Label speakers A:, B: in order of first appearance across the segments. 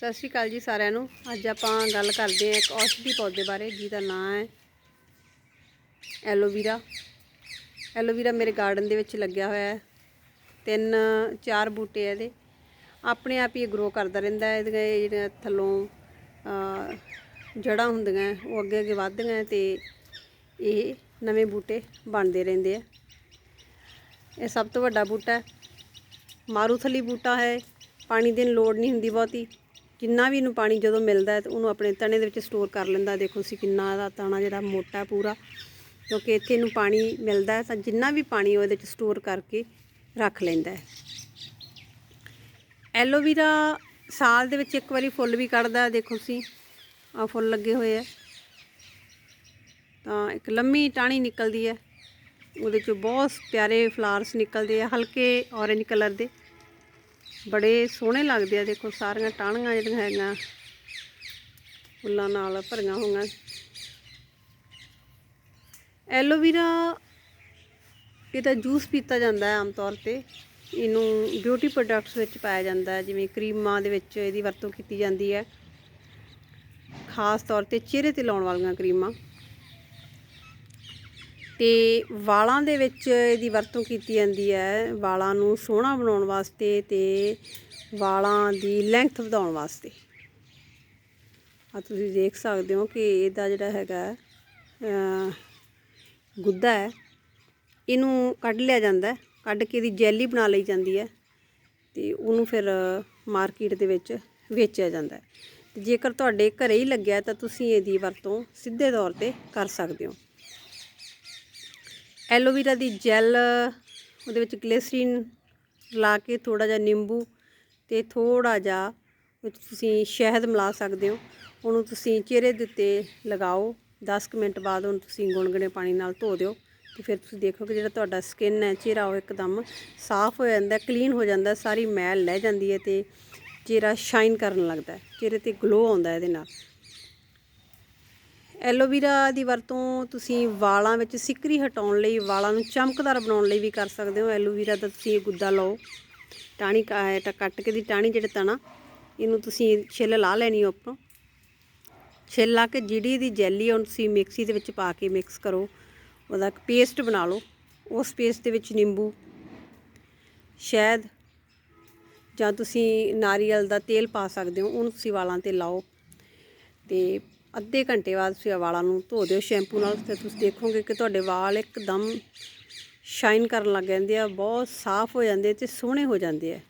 A: ਸਤਿ ਸ਼੍ਰੀ ਅਕਾਲ ਜੀ ਸਾਰਿਆਂ ਨੂੰ। ਅੱਜ ਆਪਾਂ ਗੱਲ ਕਰਦੇ ਹਾਂ ਇੱਕ ਔਸ਼ਧੀ ਪੌਦੇ ਬਾਰੇ, ਜਿਹਦਾ ਨਾਮ ਹੈ ਐਲੋਵੀਰਾ। ਐਲੋਵੀਰਾ ਮੇਰੇ ਗਾਰਡਨ ਦੇ ਵਿੱਚ ਲੱਗਿਆ ਹੋਇਆ ਹੈ। ਤਿੰਨ, ਚਾਰ ਬੂਟੇ ਆ ਇਹਦੇ। ਆਪਣੇ ਆਪ ਹੀ ਗਰੋ ਕਰਦਾ ਰਹਿੰਦਾ ਹੈ। ਇਹਦੀਆਂ ਇਹ ਜਿਹੜੀਆਂ ਥੱਲੋਂ ਜੜਾਂ ਹੁੰਦੀਆਂ ਉਹ ਅੱਗੇ ਅੱਗੇ ਵੱਧਦੀਆਂ ਤੇ ਇਹ ਨਵੇਂ ਬੂਟੇ ਬਣਦੇ ਰਹਿੰਦੇ ਆ ਇਹ ਸਭ ਤੋਂ ਵੱਡਾ ਬੂਟਾ ਹੈ। ਮਾਰੂਥਲੀ ਬੂਟਾ ਹੈ। ਪਾਣੀ ਦੀ ਲੋੜ ਨਹੀਂ ਹੁੰਦੀ ਬਹੁਤੀ। ਜਿੰਨਾ ਵੀ ਇਹਨੂੰ ਪਾਣੀ ਜਦੋਂ ਮਿਲਦਾ ਹੈ ਤਾਂ ਉਹਨੂੰ ਆਪਣੇ ਤਣੇ ਦੇ ਵਿੱਚ ਸਟੋਰ ਕਰ ਲੈਂਦਾ। ਦੇਖੋ ਸੀ ਕਿੰਨਾ ਦਾ ਤਣਾ ਜਿਹੜਾ ਮੋਟਾ ਪੂਰਾ। ਕਿਉਂਕਿ ਇੱਥੇ ਇਹਨੂੰ ਪਾਣੀ ਮਿਲਦਾ ਹੈ ਤਾਂ ਜਿੰਨਾ ਵੀ ਪਾਣੀ ਉਹ ਇਹਦੇ ਵਿੱਚ ਸਟੋਰ ਕਰਕੇ ਰੱਖ ਲੈਂਦਾ ਹੈ। ਐਲੋਵੀਰਾ ਸਾਲ ਦੇ ਵਿੱਚ ਇੱਕ ਵਾਰੀ ਫੁੱਲ ਵੀ ਕੱਢਦਾ ਦੇਖੋ ਸੀ ਆ ਫੁੱਲ ਲੱਗੇ ਹੋਏ ਆ ਤਾਂ ਇੱਕ ਲੰਮੀ ਟਾਹਣੀ ਨਿਕਲਦੀ ਹੈ। ਉਹਦੇ ਚੋਂ ਬਹੁਤ ਪਿਆਰੇ ਫਲਾਰਸ ਨਿਕਲਦੇ ਆ, ਹਲਕੇ ਔਰੇਂਜ ਕਲਰ ਦੇ। ਬੜੇ ਸੋਹਣੇ ਲੱਗਦੇ ਆ, ਦੇਖੋ ਸਾਰੀਆਂ ਟਾਹਣੀਆਂ ਜਿਹੜੀਆਂ ਹੈਗੀਆਂ, ਫੁੱਲਾਂ ਨਾਲ ਭਰੀਆਂ ਹੋਈਆਂ। ਐਲੋਵੀਰਾ ਇਹਦਾ ਜੂਸ ਪੀਤਾ ਜਾਂਦਾ ਹੈ ਆਮ ਤੌਰ ਤੇ। ਇਹਨੂੰ ਬਿਊਟੀ ਪ੍ਰੋਡਕਟਸ ਵਿੱਚ ਪਾਇਆ ਜਾਂਦਾ ਹੈ, ਜਿਵੇਂ ਕਰੀਮਾਂ ਦੇ ਵਿੱਚ ਇਹਦੀ ਵਰਤੋਂ ਕੀਤੀ ਜਾਂਦੀ ਹੈ। ਖਾਸ ਤੌਰ ਤੇ ਚਿਹਰੇ ਤੇ ਲਾਉਣ ਵਾਲੀਆਂ ਕਰੀਮਾਂ। ਤੇ ਵਾਲਾਂ ਦੇ ਵਿੱਚ ਇਹਦੀ ਵਰਤੋਂ ਕੀਤੀ ਜਾਂਦੀ ਹੈ। ਵਾਲਾਂ ਨੂੰ ਸੋਹਣਾ ਬਣਾਉਣ ਵਾਸਤੇ ਤੇ ਵਾਲਾਂ ਦੀ ਲੈਂਥ ਵਧਾਉਣ ਵਾਸਤੇ। ਆ ਤੁਸੀਂ ਦੇਖ ਸਕਦੇ ਹੋ ਕਿ ਇਹਦਾ ਜਿਹੜਾ ਹੈਗਾ ਗੁੱਦਾ ਹੈ। ਇਹਨੂੰ ਕੱਢ ਲਿਆ ਜਾਂਦਾ ਕੱਢ ਕੇ ਇਹਦੀ ਜੈਲੀ ਬਣਾ ਲਈ ਜਾਂਦੀ ਹੈ ਤੇ ਉਹਨੂੰ ਫਿਰ ਮਾਰਕੀਟ ਦੇ ਵਿੱਚ ਵੇਚਿਆ ਜਾਂਦਾ ਹੈ। ਤੇ ਜੇਕਰ ਤੁਹਾਡੇ ਘਰੇ ਹੀ ਲੱਗਿਆ ਤਾਂ ਤੁਸੀਂ ਇਹਦੀ ਵਰਤੋਂ ਸਿੱਧੇ ਤੌਰ ਤੇ ਕਰ ਸਕਦੇ ਹੋ। ਐਲੋਵੀਰਾ ਦੀ ਜੈਲ, ਉਹਦੇ ਵਿੱਚ ਗਲਿਸਰੀਨ ਲਾ ਕੇ ਥੋੜਾ ਜਿਹਾ ਨਿੰਬੂ ਤੇ ਥੋੜਾ ਜਿਹਾ ਵਿੱਚ ਤੁਸੀਂ ਸ਼ਹਿਦ ਮਿਲਾ ਸਕਦੇ ਹੋ। ਉਹਨੂੰ ਤੁਸੀਂ ਚਿਹਰੇ ਦੇ ਉੱਤੇ ਲਗਾਓ। 10 ਕੁ ਮਿੰਟ ਬਾਅਦ ਉਹਨੂੰ ਤੁਸੀਂ ਗੁਣਗੁਣੇ ਪਾਣੀ ਨਾਲ ਧੋ ਦਿਓ ਤੇ ਫਿਰ ਤੁਸੀਂ ਦੇਖੋ ਕਿ ਜਿਹੜਾ ਤੁਹਾਡਾ ਸਕਿਨ ਹੈ, ਚਿਹਰਾ ਉਹ ਇੱਕਦਮ ਸਾਫ਼ ਹੋ ਜਾਂਦਾ, ਕਲੀਨ ਹੋ ਜਾਂਦਾ, ਸਾਰੀ ਮੈਲ ਲੈ ਜਾਂਦੀ ਹੈ ਤੇ ਚਿਹਰਾ ਸ਼ਾਈਨ ਕਰਨ ਲੱਗਦਾ ਚਿਹਰੇ ਤੇ ਗਲੋ ਆਉਂਦਾ ਇਹਦੇ ਨਾਲ। ਐਲੋਵੀਰਾ ਦੀ ਵਰਤੋਂ ਤੁਸੀਂ ਵਾਲਾਂ ਵਿੱਚ ਸਿਕਰੀ ਹਟਾਉਣ ਲਈ, ਵਾਲਾਂ ਨੂੰ ਚਮਕਦਾਰ ਬਣਾਉਣ ਲਈ ਵੀ ਕਰ ਸਕਦੇ ਹੋ। ਐਲੋਵੀਰਾ ਦਾ ਤੁਸੀਂ ਗੁੱਦਾ ਲਓ। ਟਾਣੀ ਕੱਟ ਕੇ ਦੀ ਟਾਣੀ ਜਿਹੜੇ ਤਣਾ, ਇਹਨੂੰ ਤੁਸੀਂ ਛਿੱਲ ਲਾ ਲੈਣੀ ਉੱਪਰੋਂ। ਛਿੱਲ ਲਾ ਕੇ ਜਿਹੜੀ ਦੀ ਜੈਲੀ ਆ, ਉਹਨੂੰ ਤੁਸੀਂ ਮਿਕਸੀ ਦੇ ਵਿੱਚ ਪਾ ਕੇ ਮਿਕਸ ਕਰੋ। ਉਹਦਾ ਇੱਕ ਪੇਸਟ ਬਣਾ ਲਓ। ਉਸ ਪੇਸਟ ਦੇ ਵਿੱਚ ਨਿੰਬੂ, ਸ਼ਹਿਦ ਜਾਂ ਤੁਸੀਂ ਨਾਰੀਅਲ ਦਾ ਤੇਲ ਪਾ ਸਕਦੇ ਹੋ, ਉਹਨੂੰ ਤੁਸੀਂ ਵਾਲਾਂ ਤੇ ਲਾਓ। ਤੇ ਅੱਧੇ ਘੰਟੇ ਬਾਅਦ ਤੁਸੀਂ ਵਾਲਾਂ ਨੂੰ ਧੋ ਦਿਓ, ਸ਼ੈਂਪੂ ਨਾਲ ਤੇ ਤੁਸੀਂ ਦੇਖੋਗੇ ਕਿ ਤੁਹਾਡੇ ਵਾਲ ਇੱਕਦਮ ਸ਼ਾਈਨ ਕਰਨ ਲੱਗ ਜਾਂਦੇ ਆ, ਬਹੁਤ ਸਾਫ਼ ਹੋ ਜਾਂਦੇ ਤੇ ਸੋਹਣੇ ਹੋ ਜਾਂਦੇ ਆ।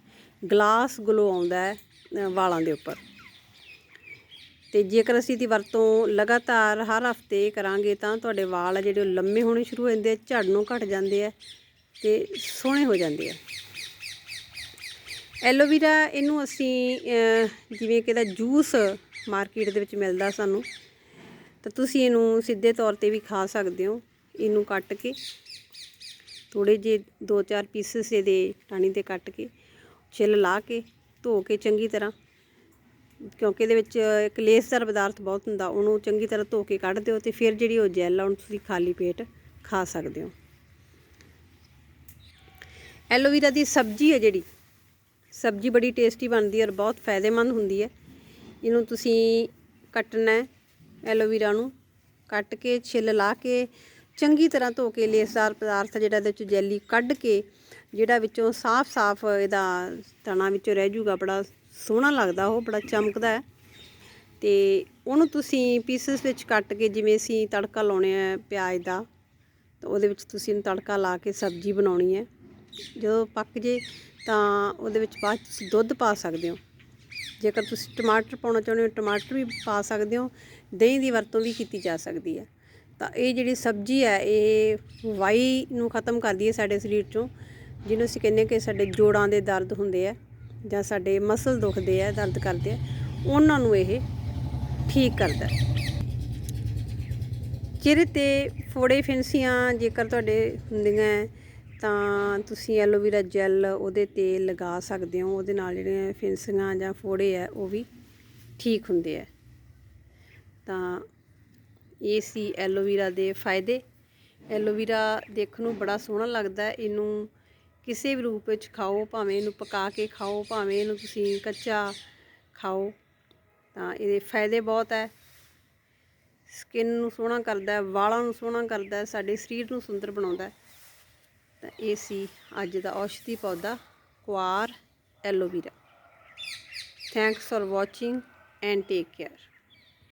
A: ਗਲਾਸ ਗਲੋ ਆਉਂਦਾ ਹੈ ਵਾਲਾਂ ਦੇ ਉੱਪਰ। ਤੇ ਜੇਕਰ ਅਸੀਂ ਦੀ ਵਰਤੋਂ ਲਗਾਤਾਰ ਹਰ ਹਫ਼ਤੇ ਕਰਾਂਗੇ ਤਾਂ ਤੁਹਾਡੇ ਵਾਲ ਜਿਹੜੇ ਉਹ ਲੰਮੇ ਹੋਣੇ ਸ਼ੁਰੂ ਹੋ ਜਾਂਦੇ ਆ ਝੜਨੋਂ ਘਟ ਜਾਂਦੇ ਆ ਤੇ ਸੋਹਣੇ ਹੋ ਜਾਂਦੇ ਆ। ਐਲੋਵੀਰਾ ਇਹਨੂੰ ਅਸੀਂ ਜਿਵੇਂ ਕਿ ਇਹਦਾ ਜੂਸ ਮਾਰਕੀਟ ਦੇ ਵਿੱਚ ਮਿਲਦਾ ਸਾਨੂੰ, ਤਾਂ ਤੁਸੀਂ ਇਹਨੂੰ ਸਿੱਧੇ ਤੌਰ ਤੇ ਵੀ ਖਾ ਸਕਦੇ ਹੋ, ਇਹਨੂੰ ਕੱਟ ਕੇ ਥੋੜੇ ਜੇ 2-4 ਪੀਸਸ ਇਹਦੇ ਟਾਣੀ ਤੇ ਕੱਟ ਕੇ, ਛਿੱਲ ਲਾ ਕੇ, ਧੋ ਕੇ ਚੰਗੀ ਤਰ੍ਹਾਂ, ਕਿਉਂਕਿ ਇਹਦੇ ਵਿੱਚ ਇੱਕ ਲੇਸਦਾਰ ਪਦਾਰਥ ਬਹੁਤ ਹੁੰਦਾ, ਉਹਨੂੰ ਚੰਗੀ ਤਰ੍ਹਾਂ ਧੋ ਕੇ ਕੱਢ ਦਿਓ ਤੇ ਫਿਰ ਜਿਹੜੀ ਉਹ ਜੈਲ ਆ, ਉਹਨੂੰ ਤੁਸੀਂ ਖਾਲੀ ਪੇਟ ਖਾ ਸਕਦੇ ਹੋ। ਐਲੋਵੀਰਾ ਦੀ ਸਬਜ਼ੀ ਹੈ ਜਿਹੜੀ, ਸਬਜ਼ੀ ਬੜੀ ਟੇਸਟੀ ਬਣਦੀ ਹੈ ਔਰ ਬਹੁਤ ਫਾਇਦੇਮੰਦ ਹੁੰਦੀ ਹੈ। ਇਹਨੂੰ ਤੁਸੀਂ ਕੱਟਣਾ ਹੈ ਐਲੋਵੀਰਾ ਨੂੰ। ਕੱਟ ਕੇ, ਛਿੱਲ ਲਾ ਕੇ, ਚੰਗੀ ਤਰ੍ਹਾਂ ਧੋ ਕੇ ਲੇਸਦਾਰ ਪਦਾਰਥ ਜਿਹੜਾ ਇਹਦੇ ਵਿੱਚ ਜੈਲੀ ਕੱਢ ਕੇ, ਜਿਹੜਾ ਵਿੱਚੋਂ ਸਾਫ਼-ਸਾਫ਼ ਇਹਦਾ ਤਣਾ ਵਿੱਚੋਂ ਰਹਿ ਜੂਗਾ ਬੜਾ ਸੋਹਣਾ ਲੱਗਦਾ, ਉਹ ਬੜਾ ਚਮਕਦਾ ਹੈ। ਤੇ ਉਹਨੂੰ ਤੁਸੀਂ ਪੀਸਸ ਵਿੱਚ ਕੱਟ ਕੇ, ਜਿਵੇਂ ਅਸੀਂ ਤੜਕਾ ਲਾਉਣੇ ਆ ਪਿਆਜ਼ ਦਾ, ਤਾਂ ਉਹਦੇ ਵਿੱਚ ਤੁਸੀਂ ਇਹਨੂੰ ਤੜਕਾ ਲਾ ਕੇ ਸਬਜ਼ੀ ਬਣਾਉਣੀ ਹੈ। ਜਦੋਂ ਪੱਕ ਜੇ ਤਾਂ ਉਹਦੇ ਵਿੱਚ ਬਾਅਦ 'ਚ ਤੁਸੀਂ ਦੁੱਧ ਪਾ ਸਕਦੇ ਹੋ। ਜੇਕਰ ਤੁਸੀਂ ਟਮਾਟਰ ਪਾਉਣਾ ਚਾਹੁੰਦੇ ਹੋ, ਟਮਾਟਰ ਵੀ ਪਾ ਸਕਦੇ ਹੋ, ਦਹੀਂ ਦੀ ਵਰਤੋਂ ਵੀ ਕੀਤੀ ਜਾ ਸਕਦੀ ਹੈ। ਤਾਂ ਇਹ ਜਿਹੜੀ ਸਬਜ਼ੀ ਹੈ, ਇਹ ਵਾਈ ਨੂੰ ਖਤਮ ਕਰਦੀ ਹੈ ਸਾਡੇ ਸਰੀਰ ਚੋਂ, ਜਿਹਨੂੰ ਅਸੀਂ ਕਹਿੰਦੇ ਕਿ ਸਾਡੇ ਜੋੜਾਂ ਦੇ ਦਰਦ ਹੁੰਦੇ ਆ, ਜਾਂ ਸਾਡੇ ਮਸਲ ਦੁਖਦੇ ਆ, ਦਰਦ ਕਰਦੇ ਆ, ਉਹਨਾਂ ਨੂੰ ਇਹ ਠੀਕ ਕਰਦਾ ਹੈ। ਚਿਹਰੇ ਤੇ ਫੋੜੇ ਫਿੰਸੀਆਂ ਜੇਕਰ ਤੁਹਾਡੇ ਹੁੰਦੀਆਂ ਤਾਂ ਤੁਸੀਂ ਐਲੋਵੀਰਾ ਜੈਲ ਉਹਦੇ ਤੇ ਲਗਾ ਸਕਦੇ ਹੋ, ਉਹਦੇ ਨਾਲ ਜਿਹੜੀਆਂ ਫਿੰਸੀਆਂ ਜਾਂ ਫੋੜੇ ਆ, ਉਹ ਵੀ ਠੀਕ ਹੁੰਦੇ ਆ। ਤਾਂ ਇਹ ਸੀ ਐਲੋਵੀਰਾ ਦੇ ਫਾਇਦੇ। ਐਲੋਵੀਰਾ ਦੇਖਣ ਨੂੰ ਬੜਾ ਸੋਹਣਾ ਲੱਗਦਾ, ਇਹਨੂੰ ਕਿਸੇ ਵੀ ਰੂਪ ਵਿੱਚ ਖਾਓ, ਭਾਵੇਂ ਇਹਨੂੰ ਪਕਾ ਕੇ ਖਾਓ, ਭਾਵੇਂ ਇਹਨੂੰ ਤੁਸੀਂ ਕੱਚਾ ਖਾਓ, ਤਾਂ ਇਹਦੇ ਫਾਇਦੇ ਬਹੁਤ ਹੈ ਸਕਿਨ ਨੂੰ ਸੋਹਣਾ ਕਰਦਾ ਹੈ ਵਾਲਾਂ ਨੂੰ ਸੋਹਣਾ ਕਰਦਾ ਹੈ ਸਾਡੇ ਸਰੀਰ ਨੂੰ ਸੁੰਦਰ ਬਣਾਉਂਦਾ। ਹੈ ਤਾਂ ਇਹ ਸੀ ਅੱਜ ਦਾ ਔਸ਼ਧੀ ਪੌਦਾ, ਕੁਆਰ, aloe vera. Thanks for watching and take care